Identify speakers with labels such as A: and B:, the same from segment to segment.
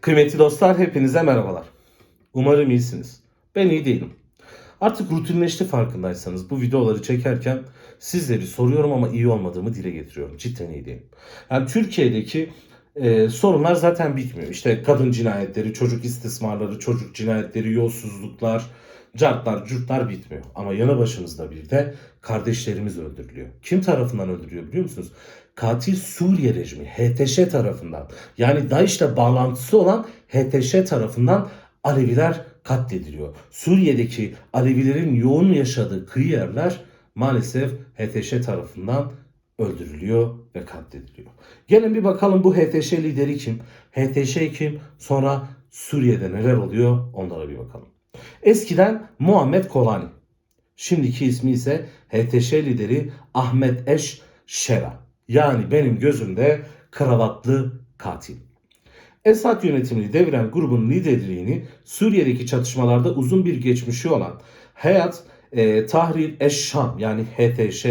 A: Kıymetli dostlar hepinize merhabalar. Umarım iyisiniz. Ben iyi değilim. Artık rutinleşti farkındaysanız bu videoları çekerken sizleri soruyorum ama iyi olmadığımı dile getiriyorum. Cidden iyi değilim. Yani Türkiye'deki e, sorunlar zaten bitmiyor. İşte kadın cinayetleri, çocuk istismarları, çocuk cinayetleri, yolsuzluklar, cartlar, curtlar bitmiyor. Ama yanı başımızda bir de kardeşlerimiz öldürülüyor. Kim tarafından öldürülüyor biliyor musunuz? Katil Suriye rejimi HTŞ tarafından yani DAEŞ'le bağlantısı olan HTŞ tarafından Aleviler katlediliyor. Suriye'deki Alevilerin yoğun yaşadığı kıyı yerler maalesef HTŞ tarafından öldürülüyor ve katlediliyor. Gelin bir bakalım bu HTŞ lideri kim? HTŞ kim? Sonra Suriye'de neler oluyor? Onlara bir bakalım. Eskiden Muhammed Kolani. Şimdiki ismi ise HTŞ lideri Ahmet Eş Şera. Yani benim gözümde kravatlı katil. Esad yönetimini deviren grubun liderliğini Suriye'deki çatışmalarda uzun bir geçmişi olan Hayat e, Tahrir Eş-Şam yani HTŞ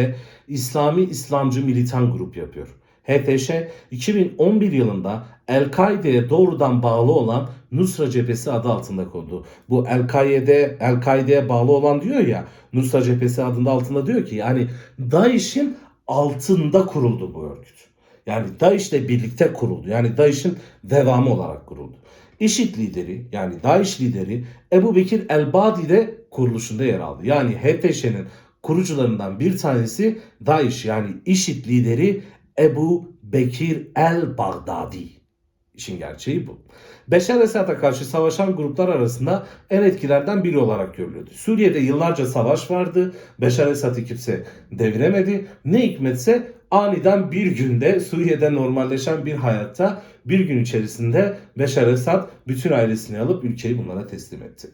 A: İslami İslamcı militan grup yapıyor. HTŞ 2011 yılında El-Kaide'ye doğrudan bağlı olan Nusra Cephesi adı altında kurdu. Bu El-Kaide, El-Kaide'ye bağlı olan diyor ya Nusra Cephesi adında altında diyor ki yani DAEŞ'in altında kuruldu bu örgüt. Yani DAEŞ'le birlikte kuruldu. Yani DAEŞ'in devamı olarak kuruldu. IŞİD lideri yani DAEŞ lideri Ebu Bekir El-Badi de kuruluşunda yer aldı. Yani HTŞ'nin kurucularından bir tanesi DAEŞ yani IŞİD lideri Ebu Bekir El-Baghdadi. İşin gerçeği bu. Beşar Esad'a karşı savaşan gruplar arasında en etkilerden biri olarak görülüyordu. Suriye'de yıllarca savaş vardı. Beşar Esad'ı kimse deviremedi. Ne hikmetse aniden bir günde Suriye'de normalleşen bir hayatta bir gün içerisinde Beşar Esad bütün ailesini alıp ülkeyi bunlara teslim etti.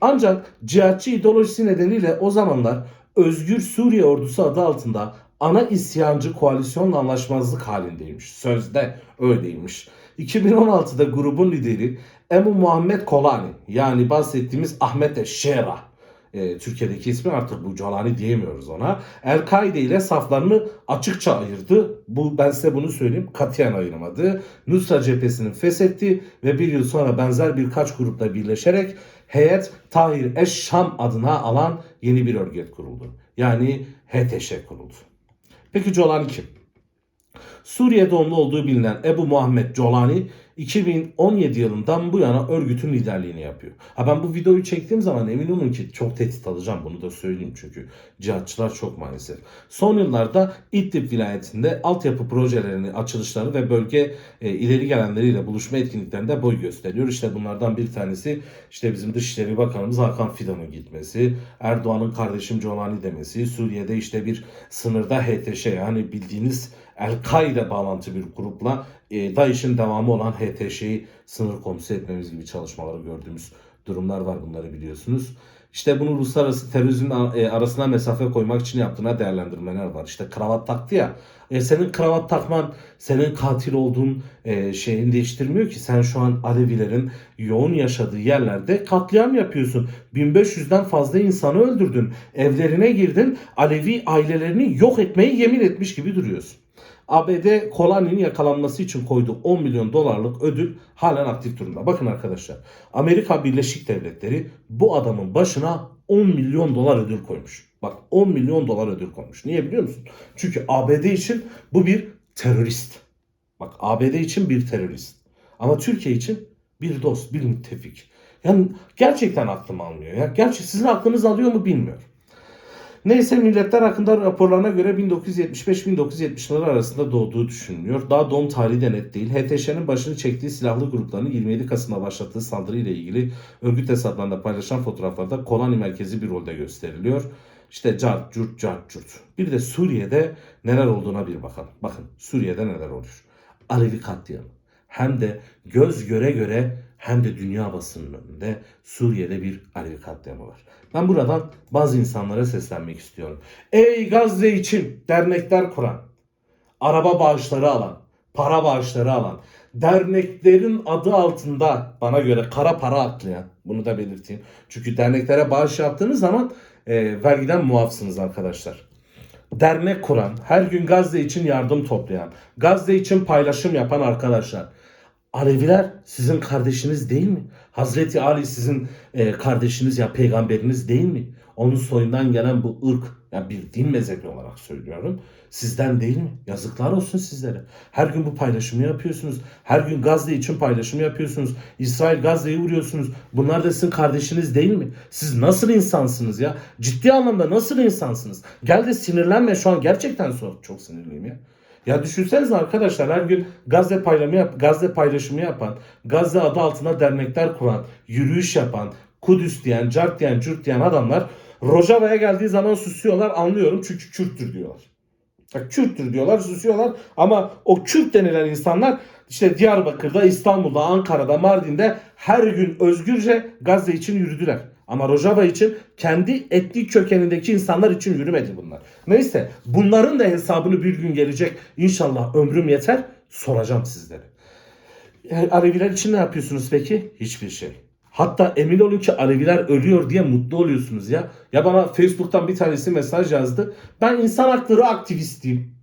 A: Ancak cihatçı ideolojisi nedeniyle o zamanlar Özgür Suriye Ordusu adı altında ana isyancı koalisyonla anlaşmazlık halindeymiş. Sözde öyleymiş. 2016'da grubun lideri Emu Muhammed Kolani yani bahsettiğimiz Ahmet Eşşera e, Türkiye'deki ismi artık bu Colani diyemiyoruz ona. El-Kaide ile saflarını açıkça ayırdı. Bu ben size bunu söyleyeyim. Katiyen ayırmadı. Nusra cephesini feshetti ve bir yıl sonra benzer birkaç grupla birleşerek Heyet Tahir Eş-Şam adına alan yeni bir örgüt kuruldu. Yani HTŞ kuruldu. Peki Colani kim? Suriye doğumlu olduğu bilinen Ebu Muhammed Colani 2017 yılından bu yana örgütün liderliğini yapıyor. Ha ben bu videoyu çektiğim zaman emin olun ki çok tehdit alacağım bunu da söyleyeyim çünkü cihatçılar çok maalesef. Son yıllarda İdlib vilayetinde altyapı projelerinin açılışları ve bölge e, ileri gelenleriyle buluşma etkinliklerinde boy gösteriyor. İşte bunlardan bir tanesi işte bizim Dışişleri Bakanımız Hakan Fidan'ın gitmesi, Erdoğan'ın kardeşim Colani demesi, Suriye'de işte bir sınırda HTŞ yani bildiğiniz El-Kaide bağlantı bir grupla e, DAEŞ'in devamı olan HTŞ'yi sınır komşu etmemiz gibi çalışmaları gördüğümüz durumlar var bunları biliyorsunuz. İşte bunu uluslararası terörizmin e, arasına mesafe koymak için yaptığına değerlendirmeler var. İşte kravat taktı ya. E, senin kravat takman senin katil olduğun e, şeyini değiştirmiyor ki. Sen şu an Alevilerin yoğun yaşadığı yerlerde katliam yapıyorsun. 1500'den fazla insanı öldürdün. Evlerine girdin. Alevi ailelerini yok etmeyi yemin etmiş gibi duruyorsun. ABD Kolani'nin yakalanması için koyduğu 10 milyon dolarlık ödül halen aktif durumda. Bakın arkadaşlar Amerika Birleşik Devletleri bu adamın başına 10 milyon dolar ödül koymuş. Bak 10 milyon dolar ödül koymuş. Niye biliyor musun? Çünkü ABD için bu bir terörist. Bak ABD için bir terörist. Ama Türkiye için bir dost, bir müttefik. Yani gerçekten aklım almıyor ya. Gerçi sizin aklınız alıyor mu bilmiyorum. Neyse milletler hakkında raporlarına göre 1975-1970'ler arasında doğduğu düşünülüyor. Daha doğum tarihi de net değil. HTŞ'nin başını çektiği silahlı grupların 27 Kasım'da başlattığı saldırı ile ilgili örgüt hesaplarında paylaşılan fotoğraflarda Kolani merkezi bir rolde gösteriliyor. İşte cart, curt, cart, curt. Bir de Suriye'de neler olduğuna bir bakalım. Bakın Suriye'de neler oluyor. Alevi katliamı. Hem de göz göre göre hem de dünya basının önünde Suriye'de bir Alevi katliamı var. Ben buradan bazı insanlara seslenmek istiyorum. Ey Gazze için dernekler kuran, araba bağışları alan, para bağışları alan, derneklerin adı altında bana göre kara para aklayan, bunu da belirteyim. Çünkü derneklere bağış yaptığınız zaman e, vergiden muafsınız arkadaşlar dernek kuran, her gün Gazze için yardım toplayan, Gazze için paylaşım yapan arkadaşlar. Aleviler sizin kardeşiniz değil mi? Hazreti Ali sizin e, kardeşiniz ya peygamberiniz değil mi? Onun soyundan gelen bu ırk ya bir din mezhebi olarak söylüyorum. Sizden değil mi? Yazıklar olsun sizlere. Her gün bu paylaşımı yapıyorsunuz. Her gün Gazze için paylaşım yapıyorsunuz. İsrail Gazze'yi vuruyorsunuz. Bunlar da sizin kardeşiniz değil mi? Siz nasıl insansınız ya? Ciddi anlamda nasıl insansınız? Gel de sinirlenme şu an gerçekten çok sinirliyim ya. Ya düşünsenize arkadaşlar her gün Gazze paylaşımı, yap, Gazze paylaşımı yapan, Gazze adı altında dernekler kuran, yürüyüş yapan, Kudüs diyen, Cart diyen, Cürt diyen adamlar Rojava'ya geldiği zaman susuyorlar anlıyorum çünkü Kürttür diyorlar. Bak Kürttür diyorlar susuyorlar ama o Kürt denilen insanlar işte Diyarbakır'da, İstanbul'da, Ankara'da, Mardin'de her gün özgürce Gazze için yürüdüler. Ama Rojava için kendi etnik kökenindeki insanlar için yürümedi bunlar. Neyse bunların da hesabını bir gün gelecek. İnşallah ömrüm yeter soracağım sizlere. E, Aleviler için ne yapıyorsunuz peki? Hiçbir şey. Hatta emin olun ki Aleviler ölüyor diye mutlu oluyorsunuz ya. Ya bana Facebook'tan bir tanesi mesaj yazdı. Ben insan hakları aktivistiyim.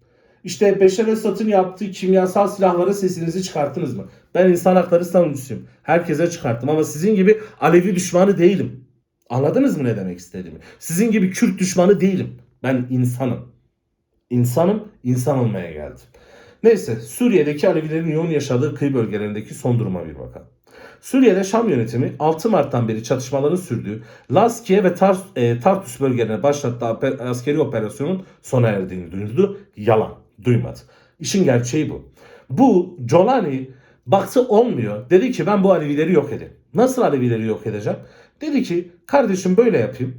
A: İşte Beşer Esad'ın yaptığı kimyasal silahlara sesinizi çıkarttınız mı? Ben insan hakları savunucusuyum. Herkese çıkarttım ama sizin gibi Alevi düşmanı değilim. Anladınız mı ne demek istediğimi? Sizin gibi Kürt düşmanı değilim. Ben insanım. İnsanım, insan olmaya geldim. Neyse Suriye'deki Alevilerin yoğun yaşadığı kıyı bölgelerindeki son duruma bir bakalım. Suriye'de Şam yönetimi 6 Mart'tan beri çatışmaların sürdüğü Laskiye ve Tars, e, Tartus bölgelerine başlattığı askeri operasyonun sona erdiğini duyurdu. Yalan. Duymadı. İşin gerçeği bu. Bu Jolani baktı olmuyor. Dedi ki ben bu Alevileri yok edeyim. Nasıl Alevileri yok edeceğim? Dedi ki kardeşim böyle yapayım.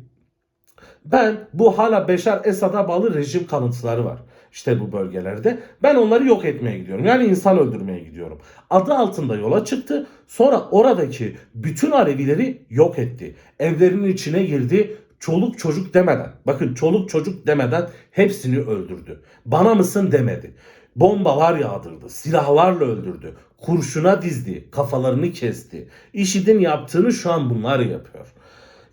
A: Ben bu hala Beşar Esad'a bağlı rejim kalıntıları var. İşte bu bölgelerde. Ben onları yok etmeye gidiyorum. Yani insan öldürmeye gidiyorum. Adı altında yola çıktı. Sonra oradaki bütün Alevileri yok etti. Evlerinin içine girdi. Çoluk çocuk demeden. Bakın çoluk çocuk demeden hepsini öldürdü. Bana mısın demedi. Bombalar yağdırdı. Silahlarla öldürdü. Kurşuna dizdi. Kafalarını kesti. IŞİD'in yaptığını şu an bunlar yapıyor.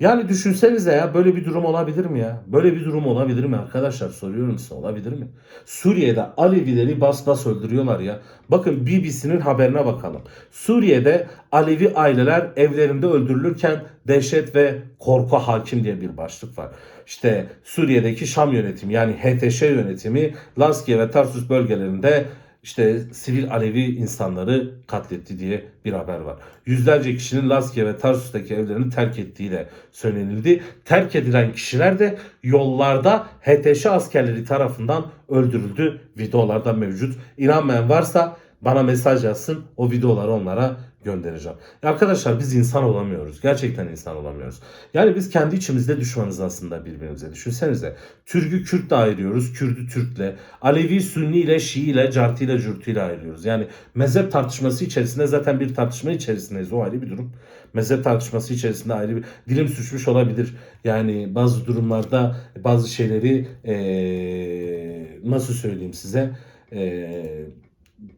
A: Yani düşünsenize ya böyle bir durum olabilir mi ya? Böyle bir durum olabilir mi arkadaşlar? Soruyorum size olabilir mi? Suriye'de Alevileri bas bas öldürüyorlar ya. Bakın BBC'nin haberine bakalım. Suriye'de Alevi aileler evlerinde öldürülürken dehşet ve korku hakim diye bir başlık var. İşte Suriye'deki Şam yönetimi yani HTŞ yönetimi Laskiye ve Tarsus bölgelerinde işte sivil Alevi insanları katletti diye bir haber var. Yüzlerce kişinin Laskiye ve Tarsus'taki evlerini terk ettiği de söylenildi. Terk edilen kişiler de yollarda HTŞ askerleri tarafından öldürüldü. Videolarda mevcut. İnanmayan varsa bana mesaj yazsın. O videoları onlara göndereceğim. Ya arkadaşlar biz insan olamıyoruz. Gerçekten insan olamıyoruz. Yani biz kendi içimizde düşmanız aslında birbirimize. Düşünsenize. Türk'ü Kürt'le ayırıyoruz. Kürt'ü Türk'le. Alevi Sünni ile Şii ile Carti ile Cürtü ile ayırıyoruz. Yani mezhep tartışması içerisinde zaten bir tartışma içerisindeyiz. O ayrı bir durum. Mezhep tartışması içerisinde ayrı bir dilim suçmuş olabilir. Yani bazı durumlarda bazı şeyleri eee, nasıl söyleyeyim size eee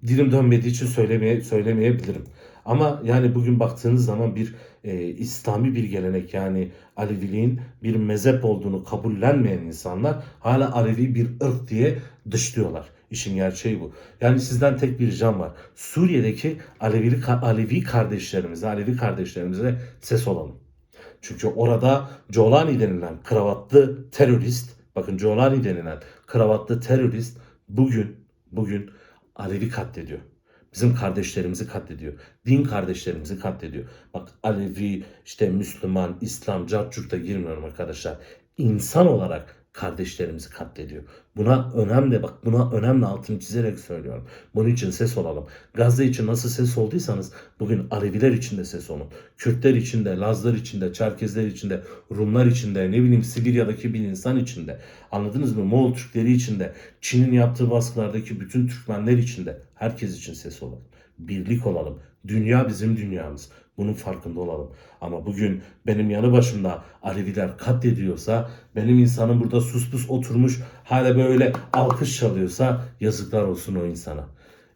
A: dilim dönmediği için söylemeye söylemeyebilirim. Ama yani bugün baktığınız zaman bir e, İslami bir gelenek yani Aleviliğin bir mezhep olduğunu kabullenmeyen insanlar hala Alevi bir ırk diye dışlıyorlar. İşin gerçeği bu. Yani sizden tek bir ricam var. Suriye'deki Alevili, Alevi kardeşlerimize, Alevi kardeşlerimize ses olalım. Çünkü orada Jolani denilen kravatlı terörist, bakın Jolani denilen kravatlı terörist bugün bugün Alevi katlediyor. Bizim kardeşlerimizi katlediyor. Din kardeşlerimizi katlediyor. Bak Alevi, işte Müslüman, İslam, Carçurt'a girmiyorum arkadaşlar. İnsan olarak kardeşlerimizi katlediyor. Buna önemli bak buna önemli altını çizerek söylüyorum. Bunun için ses olalım. Gazze için nasıl ses olduysanız bugün Aleviler için de ses olun. Kürtler için de, Lazlar için de, Çerkezler için de, Rumlar için de, ne bileyim Sibirya'daki bir insan için de. Anladınız mı? Moğol Türkleri için de, Çin'in yaptığı baskılardaki bütün Türkmenler için de herkes için ses olalım. Birlik olalım. Dünya bizim dünyamız. Bunun farkında olalım. Ama bugün benim yanı başımda Aleviler katlediyorsa, benim insanım burada sus pus oturmuş hala böyle alkış çalıyorsa yazıklar olsun o insana.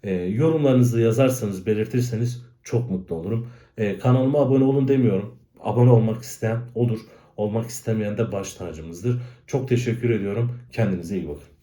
A: Ee, yorumlarınızı yazarsanız, belirtirseniz çok mutlu olurum. Ee, kanalıma abone olun demiyorum. Abone olmak isteyen olur. Olmak istemeyen de baş tacımızdır. Çok teşekkür ediyorum. Kendinize iyi bakın.